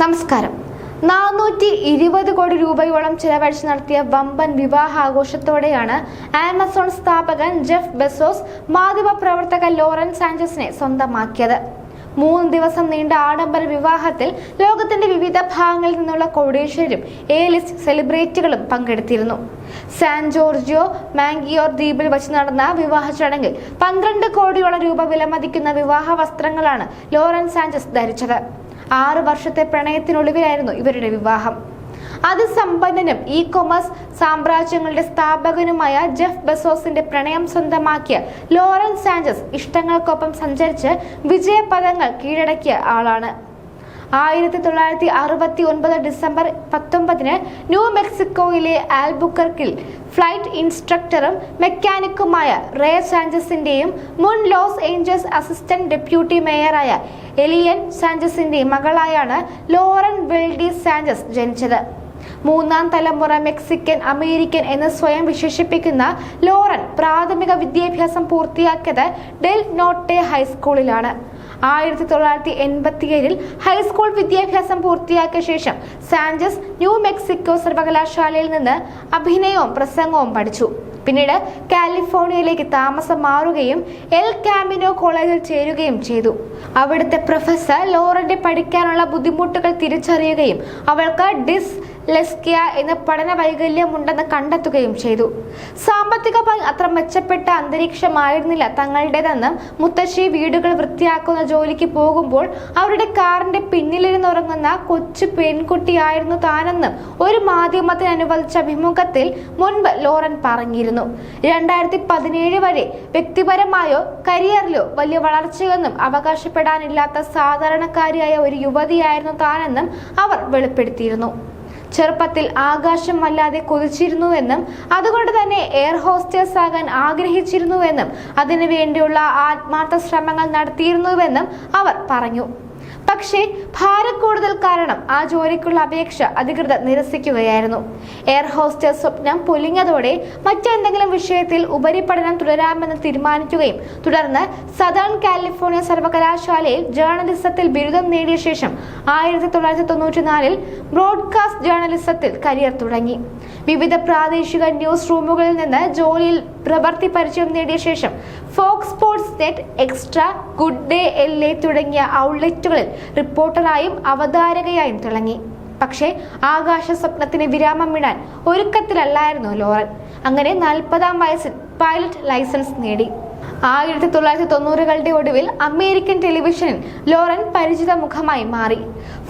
നമസ്കാരം. നാനൂറ്റി ഇരുപത് കോടി രൂപയോളം ചെലവഴിച്ച് നടത്തിയ വമ്പൻ വിവാഹാഘോഷത്തോടെയാണ് ആമസോൺ സ്ഥാപകൻ ജെഫ് ബെസോസ് മാധ്യമ പ്രവർത്തക ലോറൻസ് സാഞ്ചസിനെ സ്വന്തമാക്കിയത്. മൂന്ന് ദിവസം നീണ്ട ആഡംബര വിവാഹത്തിൽ ലോകത്തിന്റെ വിവിധ ഭാഗങ്ങളിൽ നിന്നുള്ള കോടീശ്വരും എ ലിസ്റ്റ് സെലിബ്രിറ്റികളും പങ്കെടുത്തിരുന്നു. സാൻ ജോർജിയോ മാങ്കിയോർ ദ്വീപിൽ വച്ച് നടന്ന വിവാഹ ചടങ്ങിൽ പന്ത്രണ്ട് കോടിയോളം രൂപ വിലമതിക്കുന്ന വിവാഹ വസ്ത്രങ്ങളാണ് ലോറൻസ് സാഞ്ചസ് ധരിച്ചത്. ആറു വർഷത്തെ പ്രണയത്തിനൊളിവിലായിരുന്നു ഇവരുടെ വിവാഹം. അതിസമ്പന്നനും ഇ കൊമേഴ്സ് സാമ്രാജ്യങ്ങളുടെ സ്ഥാപകനുമായ ജെഫ് ബസോസിന്റെ പ്രണയം സ്വന്തമാക്കിയ ലോറൻസ് സാഞ്ചസ് ഇഷ്ടങ്ങൾക്കൊപ്പം സഞ്ചരിച്ച് വിജയപദങ്ങൾ കീഴടക്കിയ ആളാണ്. ആയിരത്തി തൊള്ളായിരത്തി അറുപത്തി ഒൻപത് ഡിസംബർ പത്തൊമ്പതിന് ന്യൂ മെക്സിക്കോയിലെ ആൽബുക്കർക്കിൽ ഫ്ലൈറ്റ് ഇൻസ്ട്രക്ടറും മെക്കാനിക്കുമായ റേ സാഞ്ചസിന്റെയും മുൻ ലോസ് ഏഞ്ചൽസ് അസിസ്റ്റന്റ് ഡെപ്യൂട്ടി മേയറായ എലിയൻ സാഞ്ചസിന്റെയും മകളായാണ് ലോറൻ വെൽഡി സാഞ്ചസ് ജനിച്ചത്. മൂന്നാം തലമുറ മെക്സിക്കൻ അമേരിക്കൻ എന്ന് സ്വയം വിശേഷിപ്പിക്കുന്ന ലോറൻ പ്രാഥമിക വിദ്യാഭ്യാസം പൂർത്തിയാക്കിയത് ഡെൽ നോട്ടെ ഹൈസ്കൂളിലാണ്. ആയിരത്തി തൊള്ളായിരത്തി എൺപത്തിയേഴിൽ ഹൈസ്കൂൾ വിദ്യാഭ്യാസം പൂർത്തിയാക്കിയ ശേഷം സാഞ്ചസ് ന്യൂ മെക്സിക്കോ സർവകലാശാലയിൽ നിന്ന് അഭിനയവും പ്രസംഗവും പഠിച്ചു. പിന്നീട് കാലിഫോർണിയയിലേക്ക് താമസം മാറുകയും എൽ കാമിനോ കോളേജിൽ ചേരുകയും ചെയ്തു. അവിടുത്തെ പ്രൊഫസർ ലോറന്റെ പഠിക്കാനുള്ള ബുദ്ധിമുട്ടുകൾ തിരിച്ചറിയുകയും അവൾക്ക് ഡിസ് ലെസ്കിയ എന്ന പഠന വൈകല്യമുണ്ടെന്ന് കണ്ടെത്തുകയും ചെയ്തു. സാമ്പത്തികമായി അത്ര മെച്ചപ്പെട്ട അന്തരീക്ഷമായിരുന്നില്ല തങ്ങളുടേതെന്ന് മുത്തശ്ശി വീടുകൾ വൃത്തിയാക്കുന്ന ജോലിക്ക് പോകുമ്പോൾ അവരുടെ കാറിന്റെ പിന്നിലിരുന്ന് ഉറങ്ങുന്ന കൊച്ചു പെൺകുട്ടിയായിരുന്നു താനെന്ന് ഒരു മാധ്യമത്തിന് അനുവദിച്ച അഭിമുഖത്തിൽ മുൻപ് ലോറൻ പറഞ്ഞിരുന്നു. രണ്ടായിരത്തി പതിനേഴ് വരെ വ്യക്തിപരമായോ കരിയറിലോ വലിയ വളർച്ചയൊന്നും അവകാശപ്പെടാനില്ലാത്ത സാധാരണക്കാരിയായ ഒരു യുവതിയായിരുന്നു താനെന്നും അവർ വെളിപ്പെടുത്തിയിരുന്നു. ചെറുപ്പത്തിൽ ആകാശം വല്ലാതെ കൊതിച്ചിരുന്നുവെന്നും അതുകൊണ്ട് തന്നെ എയർ ഹോസ്റ്റേഴ്സ് ആകാൻ ആഗ്രഹിച്ചിരുന്നുവെന്നും അതിനുവേണ്ടിയുള്ള ആത്മാർത്ഥ ശ്രമങ്ങൾ നടത്തിയിരുന്നുവെന്നും അവർ പറഞ്ഞു. പക്ഷേ ഭാരക്കൂടുതൽ കാരണം ആ ജോലിക്കുള്ള അപേക്ഷ അധികൃതർ നിരസിക്കുകയായിരുന്നു. എയർ ഹോസ്റ്റേഴ്സ് സ്വപ്നം പൊലിഞ്ഞതോടെ മറ്റെന്തെങ്കിലും വിഷയത്തിൽ ഉപരിപഠനം തുടരാമെന്ന് തീരുമാനിക്കുകയും തുടർന്ന് സദേൺ കാലിഫോർണിയ സർവകലാശാലയിൽ ജേർണലിസത്തിൽ ബിരുദം നേടിയ ശേഷം ആയിരത്തി തൊള്ളായിരത്തി തൊണ്ണൂറ്റിനാലിൽ ബ്രോഡ്കാസ്റ്റ് ജേർണലിസത്തിൽ കരിയർ തുടങ്ങി. വിവിധ പ്രാദേശിക ന്യൂസ് റൂമുകളിൽ നിന്ന് ജോലിയിൽ പ്രവൃത്തി പരിചയം നേടിയ ശേഷം Fox net Extra Good Day L A തുടങ്ങിയ ഔട്ട്ലെറ്റുകളിൽ റിപ്പോർട്ടറായും അവതാരകയായും തിളങ്ങി. പക്ഷേ ആകാശ സ്വപ്നത്തിന് വിരാമം വിടാൻ ഒരുക്കത്തിലല്ലായിരുന്നു ലോറൻ. അങ്ങനെ നാൽപ്പതാം വയസ്സിൽ പൈലറ്റ് ലൈസൻസ് നേടി. ആയിരത്തി തൊള്ളായിരത്തി തൊണ്ണൂറുകളുടെ ഒടുവിൽ അമേരിക്കൻ ടെലിവിഷനിൽ ലോറൻ പരിചിത മുഖമായി മാറി.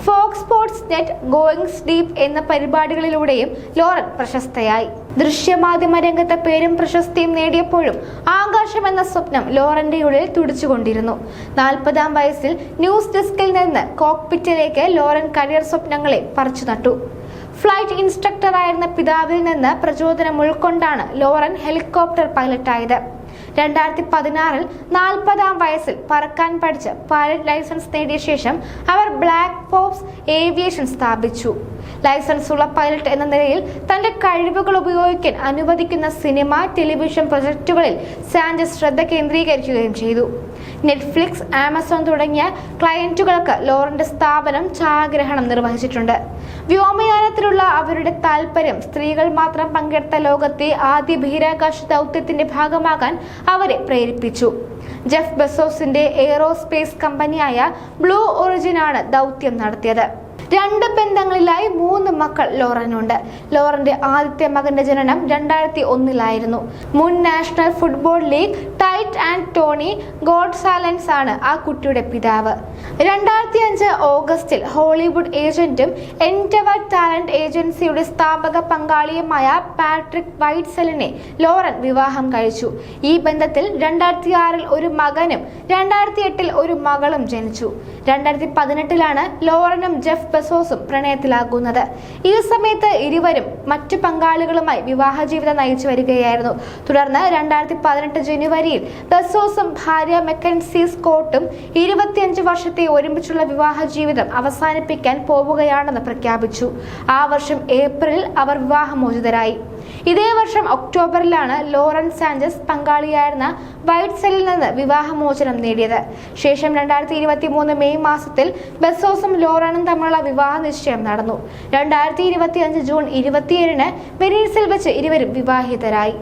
Fox Sports Net Goings Deep എന്ന പരിപാടികളിലൂടെയും ലോറൻ പ്രശസ്തയായി. ദൃശ്യമാധ്യമ രംഗത്തെ പേരും പ്രശസ്തിയും നേടിയപ്പോഴും ആകാശം എന്ന സ്വപ്നം ലോറന്റെ ഉള്ളിൽ തുടിച്ചുകൊണ്ടിരുന്നു. നാൽപ്പതാം വയസ്സിൽ ന്യൂസ് ഡെസ്കിൽ നിന്ന് കോക്പിറ്റിലേക്ക് ലോറൻ കരിയർ സ്വപ്നങ്ങളെ പറിച്ചു നട്ടു. ഫ്ലൈറ്റ് ഇൻസ്ട്രക്ടറായിരുന്ന പിതാവിൽ നിന്ന് പ്രചോദനം ഉൾക്കൊണ്ടാണ് ലോറൻ ഹെലികോപ്റ്റർ പൈലറ്റായത്. രണ്ടായിരത്തി പതിനാറിൽ നാൽപ്പതാം വയസ്സിൽ പറക്കാൻ പഠിച്ച് പൈലറ്റ് ലൈസൻസ് നേടിയ ശേഷം അവർ ബ്ലാക്ക് പോപ്സ് ഏവിയേഷൻ സ്ഥാപിച്ചു. ലൈസൻസ് ഉള്ള പൈലറ്റ് എന്ന നിലയിൽ തന്റെ കഴിവുകൾ ഉപയോഗിക്കാൻ അനുവദിക്കുന്ന സിനിമ ടെലിവിഷൻ പ്രൊജക്ടുകളിൽ സാഞ്ചസ് ശ്രദ്ധ കേന്ദ്രീകരിക്കുകയും ചെയ്തു. നെറ്റ്ഫ്ലിക്സ് ആമസോൺ തുടങ്ങിയ ക്ലയന്റുകൾക്ക് ലോറന്റെ സ്ഥാപനം ഛായാഗ്രഹണം നിർവഹിച്ചിട്ടുണ്ട്. വ്യോമയാനത്തിലുള്ള അവരുടെ താല്പര്യം സ്ത്രീകൾ മാത്രം പങ്കെടുത്ത ലോകത്തെ ആദ്യ ബഹിരാകാശ ദൗത്യത്തിന്റെ ഭാഗമാകാൻ അവരെ പ്രേരിപ്പിച്ചു. ജെഫ് ബെസോസിന്റെ എയറോസ്പേസ് കമ്പനിയായ ബ്ലൂ ഒറിജിനാണ് ദൗത്യം നടത്തിയത്. രണ്ട് ബന്ധങ്ങളിലായി മൂന്ന് മക്കൾ ലോറനുണ്ട്. ലോറന്റെ ആദ്യത്തെ മകന്റെ ജനനം രണ്ടായിരത്തി ഒന്നിലായിരുന്നു മുൻ National Football League tight end Tony ഗോഡ്സാലൻസ് ആണ് ആ കുട്ടിയുടെ പിതാവ്. രണ്ടായിരത്തി അഞ്ച് ഓഗസ്റ്റിൽ ഹോളിവുഡ് ഏജന്റും എന്റവർ ടാലന്റ് ഏജൻസിയുടെ സ്ഥാപക പങ്കാളിയുമായ പാട്രിക് വൈറ്റ്സെലിനെ ലോറൻ വിവാഹം കഴിച്ചു. ഈ ബന്ധത്തിൽ രണ്ടായിരത്തി ആറിൽ ഒരു മകനും രണ്ടായിരത്തി എട്ടിൽ ഒരു മകളും ജനിച്ചു. രണ്ടായിരത്തി പതിനെട്ടിലാണ് ലോറനും ജെഫ് ബെസോസും പ്രണയത്തിലാകുന്നത്. ഈ സമയത്ത് ഇരുവരും മറ്റു പങ്കാളികളുമായി വിവാഹ ജീവിതം നയിച്ചു വരികയായിരുന്നു. തുടർന്ന് രണ്ടായിരത്തി പതിനെട്ട് ജനുവരിയിൽ പെസോസും ഭാര്യ മെക്കൻസി സ്കോട്ടും ഇരുപത്തിയഞ്ച് വർഷത്തെ ഒരുമിച്ചുള്ള വിവാഹ ജീവിതം അവസാനിപ്പിക്കാൻ പോവുകയാണെന്ന് പ്രഖ്യാപിച്ചു. ആ വർഷം ഏപ്രിലിൽ അവർ വിവാഹമോചിതരായി. ഇതേ വർഷം ഒക്ടോബറിലാണ് ലോറൻസ് സാഞ്ചസ് പങ്കാളിയായിരുന്ന വൈറ്റ് സെല്ലിൽ നിന്ന് വിവാഹമോചനം നേടിയത്. ശേഷം രണ്ടായിരത്തി ഇരുപത്തി മൂന്ന് മെയ് മാസത്തിൽ ബെസോസും ലോറനും തമ്മിലുള്ള വിവാഹ നിശ്ചയം നടന്നു. രണ്ടായിരത്തി ഇരുപത്തി അഞ്ച് ജൂൺ ഇരുപത്തിയേഴിന് വെനീസിൽ വെച്ച് ഇരുവരും വിവാഹിതരായി.